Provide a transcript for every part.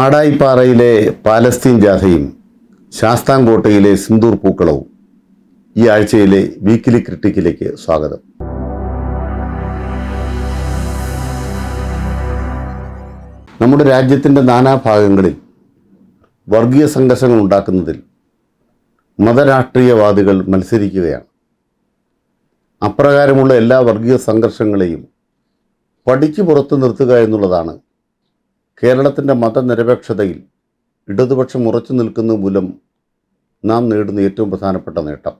മാടായിപ്പാറയിലെ Palestine ജാഥയും ശാസ്താംകോട്ടയിലെ Sindoor പൂക്കളവും ഈ ആഴ്ചയിലെ weekly ക്രിട്ടിക്കിലേക്ക് സ്വാഗതം. നമ്മുടെ രാജ്യത്തിന്റെ നാനാഭാഗങ്ങളിൽ വർഗീയ സംഘർഷങ്ങൾ ഉണ്ടാക്കുന്നതിൽ മതരാഷ്ട്രീയവാദികൾ മത്സരിക്കുകയാണ്. അപ്രകാരമുള്ള എല്ലാ വർഗീയ സംഘർഷങ്ങളെയും പഠിച്ചു പുറത്തു നിർത്തുക എന്നുള്ളതാണ് കേരളത്തിന്റെ മതനിരപേക്ഷതയിൽ ഇടതുപക്ഷം ഉറച്ചു നിൽക്കുന്ന മൂലം നാം നേടുന്ന ഏറ്റവും പ്രധാനപ്പെട്ട നേട്ടം.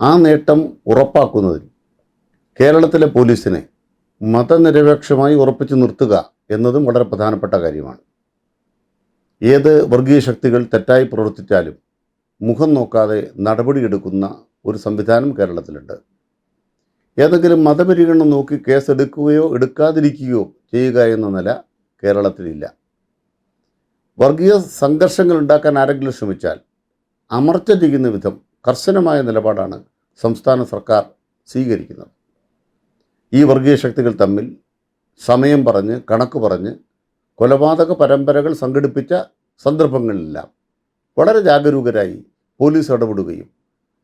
ആ നേട്ടം ഉറപ്പാക്കുന്നതിൽ കേരളത്തിലെ പോലീസിനെ മതനിരപേക്ഷമായി ഉറപ്പിച്ചു നിർത്തുക എന്നതും വളരെ പ്രധാനപ്പെട്ട കാര്യമാണ്. ഏത് വർഗീയ ശക്തികൾ തെറ്റായി പ്രവർത്തിച്ചാലും മുഖം നോക്കാതെ നടപടിയെടുക്കുന്ന ഒരു സംവിധാനം കേരളത്തിലുണ്ട്. ഏതെങ്കിലും മതപരിഗണന നോക്കി കേസെടുക്കുകയോ എടുക്കാതിരിക്കുകയോ ചെയ്യുക എന്ന നില കേരളത്തിലില്ല. വർഗീയ സംഘർഷങ്ങൾ ഉണ്ടാക്കാൻ ആരെങ്കിലും ശ്രമിച്ചാൽ അമർച്ച ചെയ്യുന്ന വിധം കർശനമായ നിലപാടാണ് സംസ്ഥാന സർക്കാർ സ്വീകരിക്കുന്നത്. ഈ വർഗീയ ശക്തികൾ തമ്മിൽ സമയം പറഞ്ഞ് കണക്ക് പറഞ്ഞ് കൊലപാതക പരമ്പരകൾ സംഘടിപ്പിച്ച സന്ദർഭങ്ങളിലെല്ലാം വളരെ ജാഗരൂകരായി പോലീസ് ഇടപെടുകയും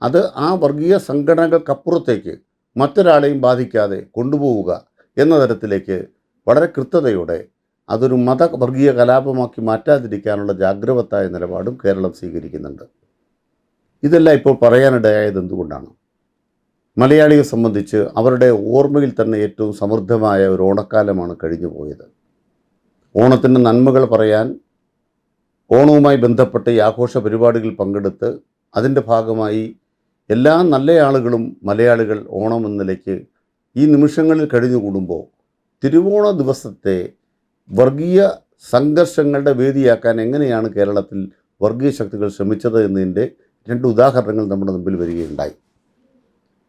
അത് ആ വർഗീയ സംഘടനകൾക്കപ്പുറത്തേക്ക് മറ്റൊരാളെയും ബാധിക്കാതെ കൊണ്ടുപോവുക എന്ന തരത്തിലേക്ക് വളരെ കൃത്യതയോടെ അതൊരു മത വർഗീയ കലാപമാക്കി മാറ്റാതിരിക്കാനുള്ള ജാഗ്രവത്തായ നിലപാടും കേരളം സ്വീകരിക്കുന്നുണ്ട്. ഇതെല്ലാം ഇപ്പോൾ പറയാനിടയായത് എന്തുകൊണ്ടാണ്? മലയാളിയെ സംബന്ധിച്ച് അവരുടെ ഓർമ്മയിൽ തന്നെ ഏറ്റവും സമൃദ്ധമായ ഒരു ഓണക്കാലമാണ് കഴിഞ്ഞു പോയത്. ഓണത്തിന്റെ നന്മകൾ പറയാൻ ഓണവുമായി ബന്ധപ്പെട്ട് ഈ ആഘോഷ പരിപാടികൾ പങ്കെടുത്ത് അതിന്റെ ഭാഗമായി എല്ലാ നല്ല ആളുകളും മലയാളികൾ ഓണം എന്ന നിലയ്ക്ക് ഈ നിമിഷങ്ങളിൽ കഴിഞ്ഞുകൂടുമ്പോൾ തിരുവോണ ദിവസത്തെ വർഗീയ സംഘർഷങ്ങളുടെ വേദിയാക്കാൻ എങ്ങനെയാണ് കേരളത്തിൽ വർഗീയ ശക്തികൾ ശ്രമിച്ചത് എന്നതിന്റെ രണ്ട് ഉദാഹരണങ്ങൾ നമ്മുടെ മുമ്പിൽ വരികയുണ്ടായി.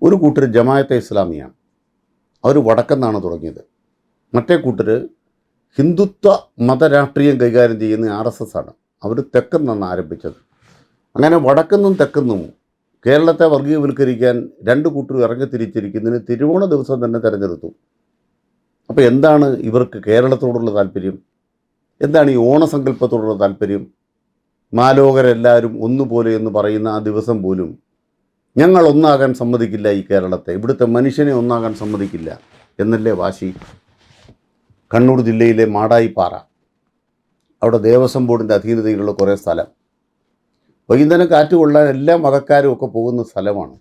ഒരു കൂട്ടർ ജമായത്തെ ഇസ്ലാമിയാണ്. അവർ വടക്കെന്നാണ് തുടങ്ങിയത്. മറ്റേ കൂട്ടർ ഹിന്ദുത്വ മതരാഷ്ട്രീയം കൈകാര്യം ചെയ്യുന്ന ആർ എസ് എസ് ആണ്. അവർ തെക്കെന്നാണ് ആരംഭിച്ചത്. അങ്ങനെ വടക്കെന്നും തെക്കെന്നും കേരളത്തെ വർഗീയവൽക്കരിക്കാൻ രണ്ട് കൂട്ടർ ഇറങ്ങിത്തിരിച്ചിരിക്കുന്നതിന് തിരുവോണ ദിവസം തന്നെ തിരഞ്ഞെടുത്തു. അപ്പോൾ എന്താണ് ഇവർക്ക് കേരളത്തോടുള്ള താല്പര്യം? എന്താണ് ഈ ഓണസങ്കല്പത്തോടുള്ള താല്പര്യം? മാലോകരെല്ലാവരും ഒന്നുപോലെ എന്ന് പറയുന്ന ആ ദിവസം പോലും ഞങ്ങൾ ഒന്നാകാൻ സമ്മതിക്കില്ല ഈ കേരളത്തെ. ഇവിടുത്തെ മനുഷ്യനെ ഒന്നാകാൻ സമ്മതിക്കില്ല എന്നല്ലേ വാശി? കണ്ണൂർ ജില്ലയിലെ മാടായിപ്പാറ. അവിടെ ദേവസ്വം ബോർഡിന്റെ അധീനതയിലുള്ള കുറേ സ്ഥലം. വൈകുന്നേരം കാറ്റ് കൊള്ളാൻ എല്ലാ മതക്കാരും ഒക്കെ പോകുന്ന സ്ഥലമാണ്.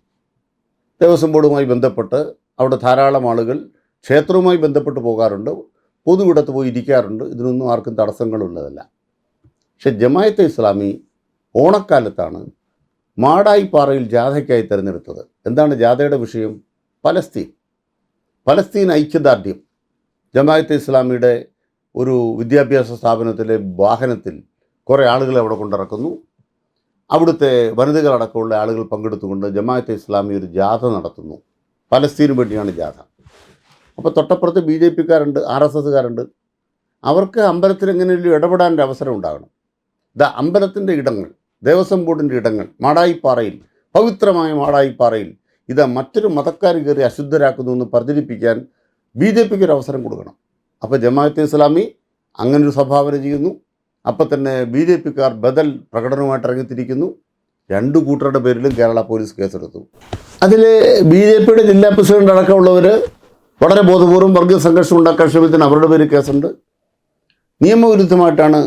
ദേവസ്വം ബോർഡുമായി ബന്ധപ്പെട്ട് അവിടെ ധാരാളം ആളുകൾ ക്ഷേത്രവുമായി ബന്ധപ്പെട്ട് പോകാറുണ്ട്. പൊതുവിടത്ത് പോയി ഇരിക്കാറുണ്ട്. ഇതിനൊന്നും ആർക്കും തടസ്സങ്ങളുള്ളതല്ല. പക്ഷെ ജമായത്തെ ഇസ്ലാമി ഓണക്കാലത്താണ് മാടായിപ്പാറയിൽ ജാഥയ്ക്കായി തിരഞ്ഞെടുത്തത്. എന്താണ് ജാഥയുടെ വിഷയം? പലസ്തീൻ. പലസ്തീൻ ഐക്യദാർഢ്യം. ജമായത്തെ ഇസ്ലാമിയുടെ ഒരു വിദ്യാഭ്യാസ സ്ഥാപനത്തിലെ വാഹനത്തിൽ കുറേ ആളുകളെ അവിടെ കൊണ്ടിറക്കുന്നു. അവിടുത്തെ വനിതകളടക്കമുള്ള ആളുകൾ പങ്കെടുത്തുകൊണ്ട് ജമാഅത്തെ ഇസ്ലാമി ഒരു ജാഥ നടത്തുന്നു. പലസ്തീനു വേണ്ടിയാണ് ജാഥ. അപ്പോൾ തൊട്ടപ്പുറത്ത് ബി ജെ പിക്കാരുണ്ട് ആർ എസ് എസ്സുകാരുണ്ട്. അവർക്ക് അമ്പലത്തിൽ എങ്ങനെയും ഇടപെടാൻ അവസരം ഉണ്ടാകണം. ദ അമ്പലത്തിന്റെ ഇടങ്ങൾ ദേവസ്വം ബോർഡിന്റെ ഇടങ്ങൾ മാടായിപ്പാറയിൽ പവിത്രമായ മാടായിപ്പാറയിൽ ഇത് മറ്റൊരു മതക്കാർ കയറി അശുദ്ധരാക്കുന്നു എന്ന് പ്രചരിപ്പിക്കാൻ ബി ജെ പിക്ക് ഒരു അവസരം കൊടുക്കണം. അപ്പോൾ ജമാഅത്തെ ഇസ്ലാമി അങ്ങനൊരു സംഭാവന ചെയ്യുന്നു. അപ്പം തന്നെ ബി ജെ പിക്കാർ ബദൽ പ്രകടനവുമായിട്ട് ഇറങ്ങിത്തിരിക്കുന്നു രണ്ടു കൂട്ടരുടെ പേരിലും കേരള പോലീസ് കേസെടുത്തു. അതിൽ ബി ജെ പിയുടെ ജില്ലാ പ്രസിഡന്റ് അടക്കമുള്ളവർ വളരെ ബോധപൂർവം വർഗീയ സംഘർഷം ഉണ്ടാക്കാൻ ശ്രമിച്ചതിന് അവരുടെ പേര് കേസുണ്ട്. നിയമവിരുദ്ധമായിട്ടാണ്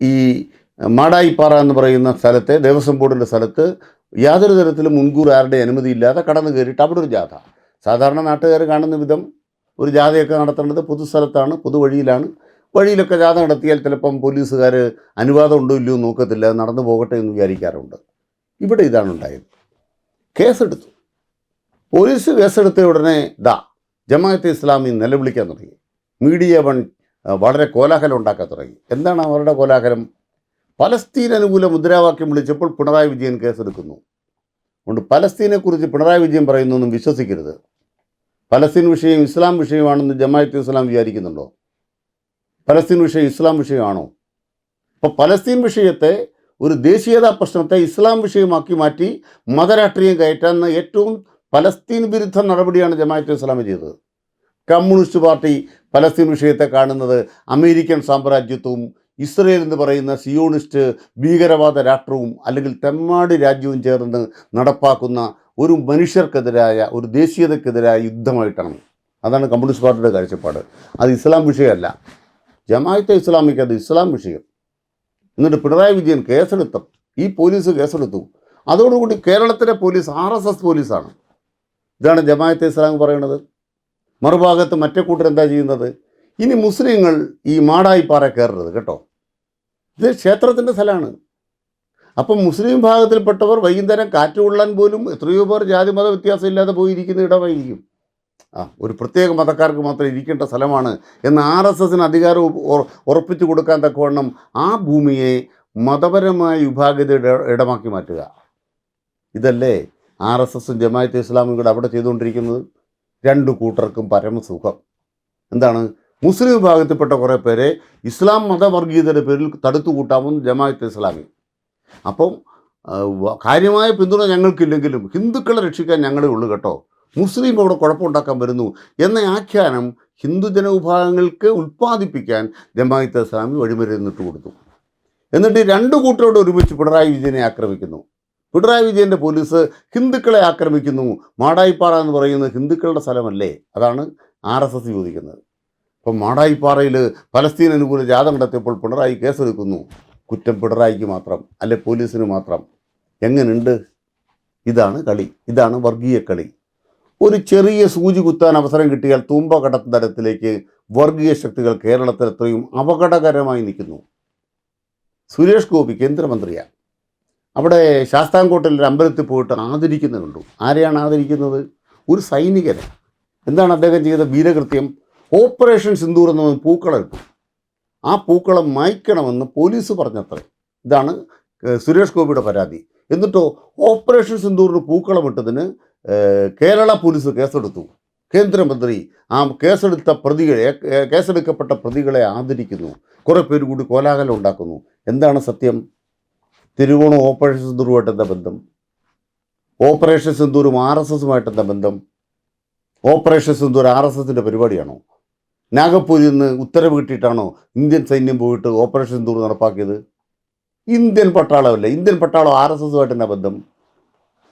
ഈ മാടായിപ്പാറ എന്ന് പറയുന്ന സ്ഥലത്തെ ദേവസ്വം ബോർഡിന്റെ സ്ഥലത്ത് യാതൊരു തരത്തിലും മുൻകൂർ ആരുടെ അനുമതിയില്ലാതെ കടന്നു കയറിയിട്ട് അവിടെ ഒരു ജാഥ. സാധാരണ നാട്ടുകാർ കാണുന്ന വിധം ഒരു ജാഥയൊക്കെ നടത്തേണ്ടത് പൊതുസ്ഥലത്താണ് പൊതുവഴിയിലാണ് വഴിയിലൊക്കെ ജാഥ നടത്തിയാൽ ചിലപ്പം പോലീസുകാർ അനുവാദം ഉണ്ടോ ഇല്ലയോ നോക്കത്തില്ല നടന്നു പോകട്ടെ എന്ന് വിചാരിക്കാറുണ്ട്. ഇവിടെ ഇതാണ് ഉണ്ടായത്. കേസെടുത്തു. പോലീസ് കേസെടുത്ത ഉടനെ ദാ ജമാഅത്തെ ഇസ്ലാമി നിലവിളിക്കാൻ തുടങ്ങി. മീഡിയ വൺ വളരെ കോലാഹലം ഉണ്ടാക്കാൻ തുടങ്ങി. എന്താണ് അവരുടെ കോലാഹലം? പലസ്തീൻ അനുകൂല മുദ്രാവാക്യം വിളിച്ചപ്പോൾ പിണറായി വിജയൻ കേസെടുക്കുന്നു. അതുകൊണ്ട് പലസ്തീനെക്കുറിച്ച് പിണറായി വിജയൻ പറയുന്നൊന്നും വിശ്വസിക്കരുത്. പലസ്തീൻ വിഷയം ഇസ്ലാം വിഷയമാണെന്ന് ജമാഅത്തെ ഇസ്ലാം വിചാരിക്കുന്നുണ്ടോ? പലസ്തീൻ വിഷയം ഇസ്ലാം വിഷയമാണോ? അപ്പോൾ പലസ്തീൻ വിഷയത്തെ ഒരു ദേശീയതാ പ്രശ്നത്തെ ഇസ്ലാം വിഷയമാക്കി മാറ്റി മതരാഷ്ട്രീയം കയറ്റാവുന്ന ഏറ്റവും പലസ്തീൻ വിരുദ്ധ നടപടിയാണ് ജമാഅത്തെ ഇസ്ലാമി ചെയ്തത്. കമ്മ്യൂണിസ്റ്റ് പാർട്ടി പലസ്തീൻ വിഷയത്തെ കാണുന്നത് അമേരിക്കൻ സാമ്രാജ്യത്വവും ഇസ്രയേൽ എന്ന് പറയുന്ന സിയോണിസ്റ്റ് ഭീകരവാദ രാഷ്ട്രവും അല്ലെങ്കിൽ തെമ്മാടി രാജ്യവും ചേർന്ന് നടപ്പാക്കുന്ന ഒരു മനുഷ്യർക്കെതിരായ ഒരു ദേശീയതക്കെതിരായ യുദ്ധമായിട്ടാണ്. അതാണ് കമ്മ്യൂണിസ്റ്റ് പാർട്ടിയുടെ കാഴ്ചപ്പാട്. അത് ഇസ്ലാം വിഷയമല്ല. ജമാഅത്തെ ഇസ്ലാമിക്ക് അത് ഇസ്ലാം വിഷയം. എന്നിട്ട് പിണറായി വിജയൻ കേസെടുത്തു. ഈ പോലീസ് കേസെടുത്തു. അതോടുകൂടി കേരളത്തിലെ പോലീസ് ആർ എസ് എസ് പോലീസാണ്. ഇതാണ് ജമാഅത്തെ ഇസ്ലാം പറയുന്നത്. മറുഭാഗത്ത് മറ്റേ കൂട്ടർ എന്താ ചെയ്യുന്നത്? ഇനി മുസ്ലിങ്ങൾ ഈ മാടായി പാറ കയറരുത് കേട്ടോ. ഇത് ക്ഷേത്രത്തിന്റെ സ്ഥലമാണ്. അപ്പം മുസ്ലിം ഭാഗത്തിൽപ്പെട്ടവർ വൈകുന്നേരം കാറ്റ് കൊള്ളാൻ പോലും എത്രയോ പേർ ജാതി മത വ്യത്യാസം ഇല്ലാതെ പോയിരിക്കുന്ന ഇടമായിരിക്കും. ആ ഒരു പ്രത്യേക മതക്കാർക്ക് മാത്രം ഇരിക്കേണ്ട സ്ഥലമാണ് എന്ന് ആർ എസ് എസിന് അധികാരം ഉറ- ഉറപ്പിച്ചു കൊടുക്കാൻ തക്കവണ്ണം ആ ഭൂമിയെ മതപരമായ വിഭാഗതയുടെ ഇടമാക്കി മാറ്റുക. ഇതല്ലേ? ആർ എസ് എസും ജമാഅത്തെ ഇസ്ലാമും കൂടെ അവിടെ ചെയ്തുകൊണ്ടിരിക്കുന്നത് രണ്ടു കൂട്ടർക്കും പരമസുഖം. എന്താണ്? മുസ്ലിം വിഭാഗത്തിൽപ്പെട്ട കുറേ പേരെ ഇസ്ലാം മതവർഗീയതയുടെ പേരിൽ തടുത്തു കൂട്ടാമെന്ന് ജമായത്ത് ഇസ്ലാമി. അപ്പം കാര്യമായ പിന്തുണ ഞങ്ങൾക്കില്ലെങ്കിലും ഹിന്ദുക്കളെ രക്ഷിക്കാൻ ഞങ്ങളേ ഉള്ളു കേട്ടോ. മുസ്ലിം അവിടെ കുഴപ്പമുണ്ടാക്കാൻ വരുന്നു എന്ന ആഖ്യാനം ഹിന്ദു ജനവിഭാഗങ്ങൾക്ക് ഉൽപ്പാദിപ്പിക്കാൻ ജമാഅത്ത് ഇസ്ലാമി വഴിമരുന്നിട്ട് കൊടുത്തു. എന്നിട്ട് രണ്ട് കൂട്ടരോട് ഒരുമിച്ച് പിണറായി വിജയനെ ആക്രമിക്കുന്നു. പിണറായി വിജയന്റെ പോലീസ് ഹിന്ദുക്കളെ ആക്രമിക്കുന്നു. മാടായിപ്പാറ എന്ന് പറയുന്നത് ഹിന്ദുക്കളുടെ സ്ഥലമല്ലേ? അതാണ് ആർ എസ് എസ് ചോദിക്കുന്നത്. ഇപ്പം മാടായിപ്പാറയിൽ പലസ്തീൻ അനുകൂല ജാഥ നടത്തിയപ്പോൾ പിണറായി കേസെടുക്കുന്നു. കുറ്റം പിണറായിക്ക് മാത്രം അല്ലെ പോലീസിന് മാത്രം. എങ്ങനെയുണ്ട് ഇതാണ് കളി. ഇതാണ് വർഗീയ കളി. ഒരു ചെറിയ സൂചി കുത്താൻ അവസരം കിട്ടിയാൽ തൂമ്പ കടത്ത തരത്തിലേക്ക് വർഗീയ ശക്തികൾ കേരളത്തിൽ എത്രയും അപകടകരമായി നിൽക്കുന്നു. സുരേഷ് ഗോപി കേന്ദ്രമന്ത്രിയാണ് അവിടെ ശാസ്താംകോട്ടിൽ ഒരു അമ്പലത്തിൽ പോയിട്ട് ആദരിക്കുന്നത് കണ്ടു ആരെയാണ് ആദരിക്കുന്നത്? ഒരു സൈനികനെ. എന്താണ് അദ്ദേഹം ചെയ്ത വീരകൃത്യം? ഓപ്പറേഷൻ സിന്ദൂർ എന്ന പൂക്കളം ഇട്ടു. ആ പൂക്കളം മായ്ക്കണമെന്ന് പോലീസ് പറഞ്ഞത്രേ. ഇതാണ് സുരേഷ് ഗോപിയുടെ പരാതി. എന്നിട്ടോ ഓപ്പറേഷൻ സിന്ദൂറിന് പൂക്കളം ഇട്ടതിന് കേരള പോലീസ് കേസെടുത്തു. കേന്ദ്രമന്ത്രി ആ കേസെടുത്ത പ്രതികളെ കേസെടുക്കപ്പെട്ട പ്രതികളെ ആദരിക്കുന്നു. കുറേ പേര് കൂടി കോലാഹലം ഉണ്ടാക്കുന്നു. എന്താണ് സത്യം? തിരുവോണം ഓപ്പറേഷൻ സിന്ദൂറുമായിട്ട് എന്താ ബന്ധം? ഓപ്പറേഷൻ സിന്ദൂറും ആർ എസ് എസുമായിട്ട് എന്താ ബന്ധം? ഓപ്പറേഷൻ സിന്ദൂർ ആർ എസ് എസിന്റെ പരിപാടിയാണോ? നാഗപ്പൂരിൽ നിന്ന് ഉത്തരവ് കിട്ടിയിട്ടാണോ ഇന്ത്യൻ സൈന്യം പോയിട്ട് ഓപ്പറേഷൻ സിന്ദൂർ നടപ്പാക്കിയത്? ഇന്ത്യൻ പട്ടാളമല്ല ഇന്ത്യൻ പട്ടാളം ആർ എസ് എസുമായിട്ട് എന്നാ ബന്ധം?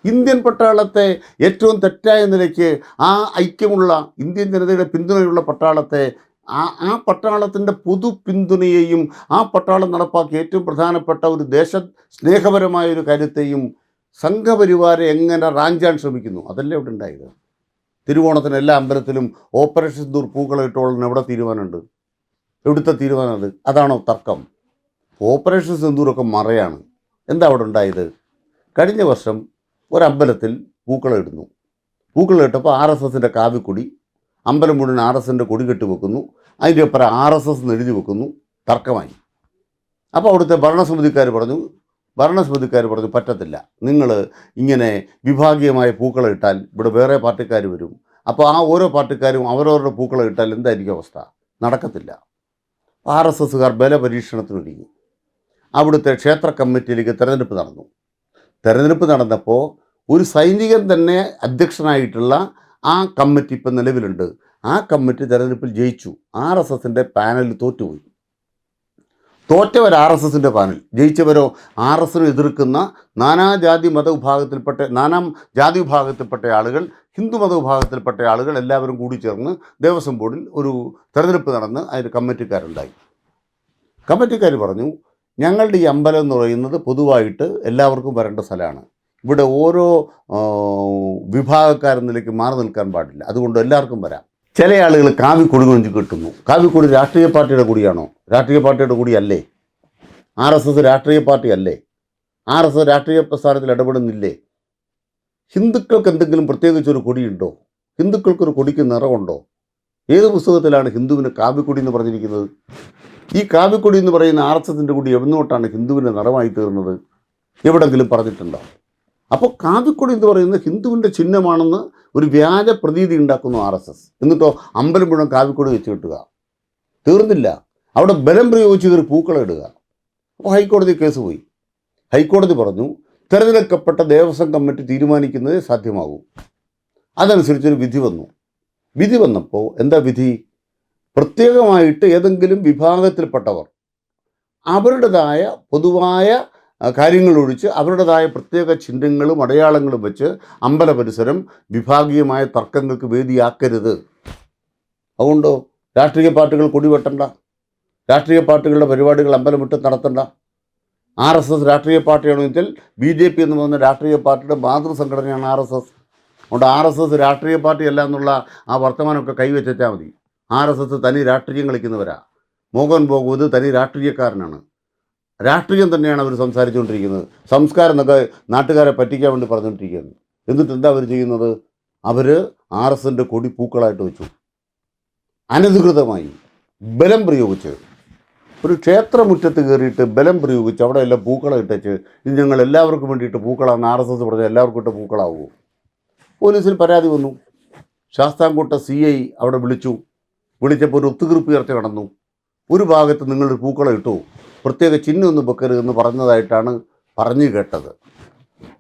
ഇന്ത്യൻ പട്ടാളത്തെ ഏറ്റവും തെറ്റായ നിലയ്ക്ക് ആ ഐക്യമുള്ള ഇന്ത്യൻ ജനതയുടെ പിന്തുണയുള്ള പട്ടാളത്തെ ആ ആ പട്ടാളത്തിന്റെ പൊതു പിന്തുണയെയും ആ പട്ടാളം നടപ്പാക്കിയ ഏറ്റവും പ്രധാനപ്പെട്ട ഒരു ദേശ സ്നേഹപരമായ ഒരു കാര്യത്തെയും സംഘപരിവാരെ എങ്ങനെ റാഞ്ചാൻ ശ്രമിക്കുന്നു? അതല്ലേ അവിടെ ഉണ്ടായത്? തിരുവോണത്തിന് എല്ലാ അമ്പലത്തിലും ഓപ്പറേഷൻ ദൂർ പൂക്കളിട്ടോളം എവിടെ തീരുമാനമുണ്ട്? എവിടുത്തെ തീരുമാനം അത്? അതാണോ തർക്കം. ഓപ്പറേഷൻ സിന്ദൂറൊക്കെ മറയാണ്. എന്താ അവിടെ ഉണ്ടായത്? കഴിഞ്ഞ വർഷം ഒരമ്പലത്തിൽ പൂക്കളം ഇടുന്നു പൂക്കളം ഇട്ടപ്പോൾ ആർ എസ് എസിന്റെ കാവിക്കൊടി അമ്പലം മുഴുവൻ ആർ എസ് എസിന്റെ കൊടി കെട്ടി വെക്കുന്നു. അതിന്റെ ഒപ്പം ആർ എസ് എസ് എഴുതി വെക്കുന്നു. തർക്കമായി. അപ്പോൾ അവിടുത്തെ ഭരണസമിതിക്കാർ പറഞ്ഞു ഭരണസമിതിക്കാർ പറഞ്ഞു പറ്റത്തില്ല. നിങ്ങൾ ഇങ്ങനെ വിഭാഗീയമായ പൂക്കളെ ഇട്ടാൽ ഇവിടെ വേറെ പാർട്ടിക്കാർ വരും. അപ്പോൾ ആ ഓരോ പാർട്ടിക്കാരും അവരവരുടെ പൂക്കളെ ഇട്ടാൽ എന്തായിരിക്കും അവസ്ഥ? നടക്കത്തില്ല. ആർ എസ് എസ്സുകാർ ബലപരീക്ഷണത്തിനൊരുങ്ങി അവിടുത്തെ ക്ഷേത്ര കമ്മിറ്റിയിലേക്ക് തെരഞ്ഞെടുപ്പ് നടന്നു. തെരഞ്ഞെടുപ്പ് നടന്നപ്പോൾ ഒരു സൈനികൻ തന്നെ അധ്യക്ഷനായിട്ടുള്ള ആ കമ്മിറ്റി ഇപ്പം നിലവിലുണ്ട്. ആ കമ്മിറ്റി തെരഞ്ഞെടുപ്പിൽ ജയിച്ചു. ആർ എസ് എസിന്റെ പാനലിൽ തോറ്റുപോയി. തോറ്റവർ ആർ എസ് എസിന്റെ പാനൽ. ജയിച്ചവരോ ആർ എസിനെ എതിർക്കുന്ന നാനാജാതി മതവിഭാഗത്തിൽപ്പെട്ട നാനാം ജാതി വിഭാഗത്തിൽപ്പെട്ട ആളുകൾ ഹിന്ദു മതവിഭാഗത്തിൽപ്പെട്ട ആളുകൾ എല്ലാവരും കൂടി ചേർന്ന് ദേവസ്വം ബോർഡിൽ ഒരു തെരഞ്ഞെടുപ്പ് നടന്ന് അതിന് കമ്മിറ്റിക്കാരുണ്ടായി. കമ്മിറ്റിക്കാർ പറഞ്ഞു ഞങ്ങളുടെ ഈ അമ്പലം എന്ന് പറയുന്നത് പൊതുവായിട്ട് എല്ലാവർക്കും വരേണ്ട സ്ഥലമാണ്. ഇവിടെ ഓരോ വിഭാഗക്കാരനിലേക്ക് മാറി നിൽക്കാൻ പാടില്ല. അതുകൊണ്ട് എല്ലാവർക്കും വരാം. ചില ആളുകൾ കാവിക്കൊടി കൊഞ്ചു കിട്ടുന്നു. കാവിക്കൊടി രാഷ്ട്രീയ പാർട്ടിയുടെ കൂടിയാണോ? രാഷ്ട്രീയ പാർട്ടിയുടെ കൂടിയല്ലേ? ആർ എസ് എസ് രാഷ്ട്രീയ പാർട്ടി അല്ലേ ആർ എസ് എസ് രാഷ്ട്രീയ പ്രസ്ഥാനത്തിൽ ഇടപെടുന്നില്ലേ? ഹിന്ദുക്കൾക്ക് എന്തെങ്കിലും പ്രത്യേകിച്ച് ഒരു കൊടിയുണ്ടോ? ഹിന്ദുക്കൾക്കൊരു കൊടിക്ക് നിറമുണ്ടോ ഏത് പുസ്തകത്തിലാണ് ഹിന്ദുവിന് കാവിക്കൊടി എന്ന് പറഞ്ഞിരിക്കുന്നത്? ഈ കാവിക്കൊടി എന്ന് പറയുന്ന ആർ എസ് എസിന്റെ കൂടി എവിടുന്നോട്ടാണ് ഹിന്ദുവിന്റെ നിറമായി തീർന്നത്? എവിടെങ്കിലും പറഞ്ഞിട്ടുണ്ടോ? അപ്പോൾ കാവിക്കൊടി എന്ന് പറയുന്നത് ഹിന്ദുവിന്റെ ചിഹ്നമാണെന്ന് ഒരു വ്യാജ പ്രതീതി ഉണ്ടാക്കുന്നു ആർ എസ് എസ്. എന്നിട്ടോ അമ്പലം മുഴുവൻ കാവിക്കൊടി വെച്ച് കിട്ടുക. തീർന്നില്ല. അവിടെ ബലം പ്രയോഗിച്ച് കയറി പൂക്കളം ഇടുക. അപ്പോൾ ഹൈക്കോടതി കേസ് പോയി. ഹൈക്കോടതി പറഞ്ഞു തിരഞ്ഞെടുക്കപ്പെട്ട ദേവസ്വം കമ്മിറ്റി തീരുമാനിക്കുന്നതേ സാധ്യമാകൂ. അതനുസരിച്ചൊരു വിധി വന്നു. വിധി വന്നപ്പോൾ എന്താ വിധി? പ്രത്യേകമായിട്ട് ഏതെങ്കിലും വിഭാഗത്തിൽപ്പെട്ടവർ അവരുടേതായ പൊതുവായ കാര്യങ്ങളൊഴിച്ച് അവരുടേതായ പ്രത്യേക ചിഹ്നങ്ങളും അടയാളങ്ങളും വെച്ച് അമ്പല പരിസരം വിഭാഗീയമായ തർക്കങ്ങൾക്ക് വേദിയാക്കരുത്. അതുകൊണ്ടോ? രാഷ്ട്രീയ പാർട്ടികൾ കൊടിവെട്ടണ്ട. രാഷ്ട്രീയ പാർട്ടികളുടെ പരിപാടികൾ അമ്പലം വിട്ട് നടത്തണ്ട. ആർ എസ് എസ് രാഷ്ട്രീയ പാർട്ടിയാണെന്ന് വെച്ചാൽ ബി ജെ പി എന്ന് പറയുന്ന രാഷ്ട്രീയ പാർട്ടിയുടെ മാതൃസംഘടനയാണ് ആർ എസ് എസ്. അതുകൊണ്ട് ആർ എസ് എസ് രാഷ്ട്രീയ പാർട്ടിയല്ല എന്നുള്ള ആ വർത്തമാനമൊക്കെ കൈവച്ചാൽ മതി. ആർ എസ് എസ് തനി രാഷ്ട്രീയം കളിക്കുന്നവരാ. മോഹൻ ഭോഗവത് തനി രാഷ്ട്രീയക്കാരനാണ്. രാഷ്ട്രീയം തന്നെയാണ് അവർ സംസാരിച്ചുകൊണ്ടിരിക്കുന്നത്. സംസ്കാരം എന്നൊക്കെ നാട്ടുകാരെ പറ്റിക്കാൻ വേണ്ടി പറഞ്ഞുകൊണ്ടിരിക്കുകയാണ്. എന്നിട്ട് എന്താ അവർ ചെയ്യുന്നത്? അവർ ആർ എസ് എന്റെ കൊടി പൂക്കളായിട്ട് വെച്ചു. അനധികൃതമായി ബലം പ്രയോഗിച്ച് ഒരു ക്ഷേത്രമുറ്റത്ത് കയറിയിട്ട് ബലം പ്രയോഗിച്ച് അവിടെ എല്ലാം പൂക്കളം ഇട്ടേച്ച് ഇത് ഞങ്ങൾ എല്ലാവർക്കും വേണ്ടിയിട്ട് പൂക്കളാന്ന് ആർ എസ് എസ് പറഞ്ഞാൽ എല്ലാവർക്കും ഇട്ട് പൂക്കളാവുമോ പോലീസിൽ പരാതി വന്നു. ശാസ്താംകോട്ട സി ഐ അവിടെ വിളിച്ചു. വിളിച്ചപ്പോൾ ഒരു ഒത്തുതീർപ്പ് ചർച്ച നടന്നു. ഒരു ഭാഗത്ത് നിങ്ങളൊരു പൂക്കളം ഇട്ടു? പ്രത്യേക ചിഹ്നമൊന്നും വെക്കരുതെന്ന് പറഞ്ഞതായിട്ടാണ് പറഞ്ഞു കേട്ടത്.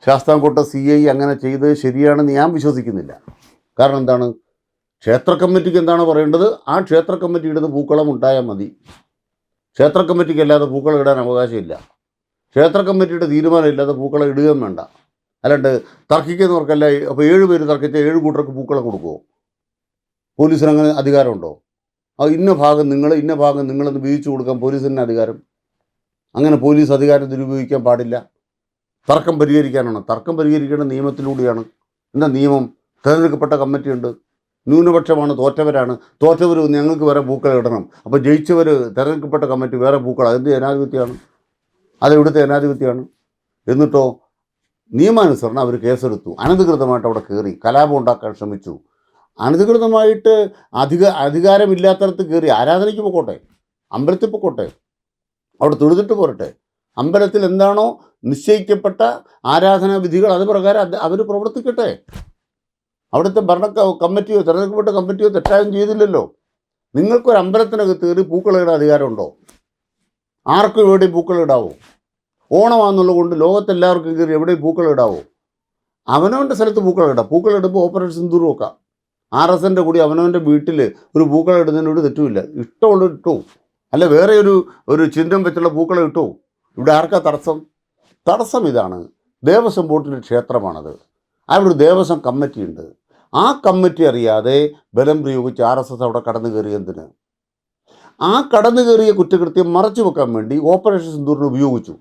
ശാസ്താംകോട്ട സി ഐ അങ്ങനെ ചെയ്തത് ശരിയാണെന്ന് ഞാൻ വിശ്വസിക്കുന്നില്ല. കാരണം എന്താണ്? ക്ഷേത്ര കമ്മിറ്റിക്ക് എന്താണ് പറയേണ്ടത്? ആ ക്ഷേത്ര കമ്മിറ്റി ഇടുന്ന പൂക്കളം ഉണ്ടായാൽ മതി. ക്ഷേത്ര കമ്മിറ്റിക്ക് അല്ലാതെ പൂക്കളം ഇടാൻ അവകാശമില്ല. ക്ഷേത്ര കമ്മിറ്റിയുടെ തീരുമാനം ഇല്ലാതെ പൂക്കളം ഇടുകയും വേണ്ട. അല്ലാണ്ട് തർക്കിക്കുന്നവർക്കല്ല അപ്പോൾ ഏഴ് പേര് തർക്കിച്ച ഏഴ് കൂട്ടർക്ക് പൂക്കളം കൊടുക്കുമോ പോലീസിന് അങ്ങനെ അധികാരമുണ്ടോ? ആ ഇന്ന ഭാഗം നിങ്ങൾ ഇന്ന ഭാഗം നിങ്ങളെന്ന് വീതിച്ചു കൊടുക്കാൻ പോലീസിന് അധികാരം? അങ്ങനെ പോലീസ് അധികാരം ദുരുപയോഗിക്കാൻ പാടില്ല. തർക്കം പരിഹരിക്കാനാണ്. തർക്കം പരിഹരിക്കേണ്ട നിയമത്തിലൂടെയാണ്. എന്താ നിയമം? തിരഞ്ഞെടുക്കപ്പെട്ട കമ്മിറ്റിയുണ്ട്. ന്യൂനപക്ഷമാണ് തോറ്റവരാണ്. തോറ്റവർ ഞങ്ങൾക്ക് വേറെ പൂക്കൾ ഇടണം. അപ്പോൾ ജയിച്ചവർ തിരഞ്ഞെടുക്കപ്പെട്ട കമ്മിറ്റി വേറെ പൂക്കൾ അതെന്ത് ജനാധിപത്യമാണ്? അത് ഇവിടുത്തെ ജനാധിപത്യമാണ്. എന്നിട്ടോ നിയമാനുസരണം അവർ കേസെടുത്തു. അനധികൃതമായിട്ട് അവിടെ കയറി കലാപം ഉണ്ടാക്കാൻ ശ്രമിച്ചു. അനധികൃതമായിട്ട് അധിക അധികാരമില്ലാത്തടത്ത് കയറി ആരാധനയ്ക്ക് പൊക്കോട്ടെ? അമ്പലത്തിൽ പൊക്കോട്ടെ? അവിടെ തൊഴുതിട്ട് പോരട്ടെ. അമ്പലത്തിൽ എന്താണോ നിശ്ചയിക്കപ്പെട്ട ആരാധനാ വിധികൾ അത് പ്രകാരം അവർ പ്രവർത്തിക്കട്ടെ. അവിടുത്തെ ഭരണ കമ്മിറ്റിയോ തിരഞ്ഞെടുക്കപ്പെട്ട കമ്മിറ്റിയോ തെറ്റായും ചെയ്തില്ലല്ലോ. നിങ്ങൾക്കൊരു അമ്പലത്തിനകത്ത് കയറി പൂക്കളിടാൻ അധികാരമുണ്ടോ? ആർക്കും എവിടെ പൂക്കളിടാവോ? ഓണമാണെന്നുള്ളത് കൊണ്ട് ലോകത്തെല്ലാവർക്കും കയറി എവിടെയും പൂക്കളിടാവോ? അവനവന്റെ സ്ഥലത്ത് പൂക്കളിടാം. പൂക്കളിടുമ്പോൾ ഓപ്പറേഷൻ സിന്ദൂർ വെക്കാം. ആർ എസ് എന്റെ കൂടി അവനവന്റെ വീട്ടിൽ ഒരു പൂക്കളം ഇടുന്നതിനോട് തെറ്റുമില്ല. ഇഷ്ടമുള്ള ഇട്ടു അല്ല വേറെ ഒരു ഒരു ചിഹ്നം വെച്ചുള്ള പൂക്കളം കിട്ടുമോ? ഇവിടെ ആർക്കാ തടസ്സം? തടസ്സം ഇതാണ്. ദേവസ്വം ബോർഡിന്റെ ക്ഷേത്രമാണത്. അവിടെ ഒരു ദേവസ്വം കമ്മിറ്റിയുണ്ട് ആ കമ്മിറ്റി അറിയാതെ ബലം പ്രയോഗിച്ച് ആർ എസ് എസ് അവിടെ കടന്നു കയറിയതിന് ആ കടന്നു കയറിയ കുറ്റകൃത്യം മറച്ചു വെക്കാൻ വേണ്ടി ഓപ്പറേഷൻ സിന്ദൂറിന് ഉപയോഗിച്ചു.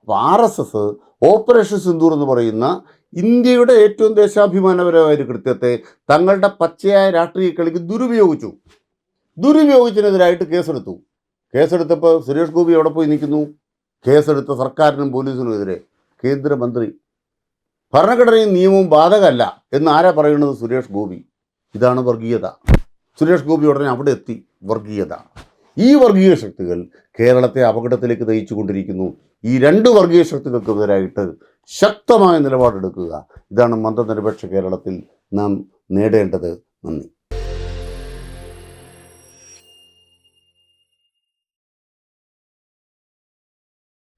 അപ്പോൾ R S S operation Sindoor എന്ന് പറയുന്ന ഇന്ത്യയുടെ ഏറ്റവും ദേശാഭിമാനപരമായ ഒരു കൃത്യത്തെ തങ്ങളുടെ പച്ചയായ രാഷ്ട്രീയ കളിക്ക് ദുരുപയോഗിച്ചു. ദുരുപയോഗിച്ചതിനെതിരായിട്ട് കേസെടുത്തു. കേസെടുത്തപ്പോൾ സുരേഷ് ഗോപി എവിടെ പോയി നിൽക്കുന്നു. കേസെടുത്ത സർക്കാരിനും പോലീസിനും എതിരെ കേന്ദ്രമന്ത്രി ഭരണഘടനയും നിയമവും ബാധകമല്ല എന്ന് ആരാ പറയുന്നത്? സുരേഷ് ഗോപി. ഇതാണ് വർഗീയത. സുരേഷ് ഗോപി ഉടനെ അവിടെ എത്തി വർഗീയത. ഈ വർഗീയ ശക്തികൾ കേരളത്തെ അപകടത്തിലേക്ക് നയിച്ചു കൊണ്ടിരിക്കുന്നു ഈ രണ്ട് വർഗീയ ശക്തികൾക്കെതിരായിട്ട് ശക്തമായ നിലപാടെടുക്കുക. ഇതാണ് മന്ത്രനിരപേക്ഷ കേരളത്തിൽ നാം നേടേണ്ടത്. നന്ദി.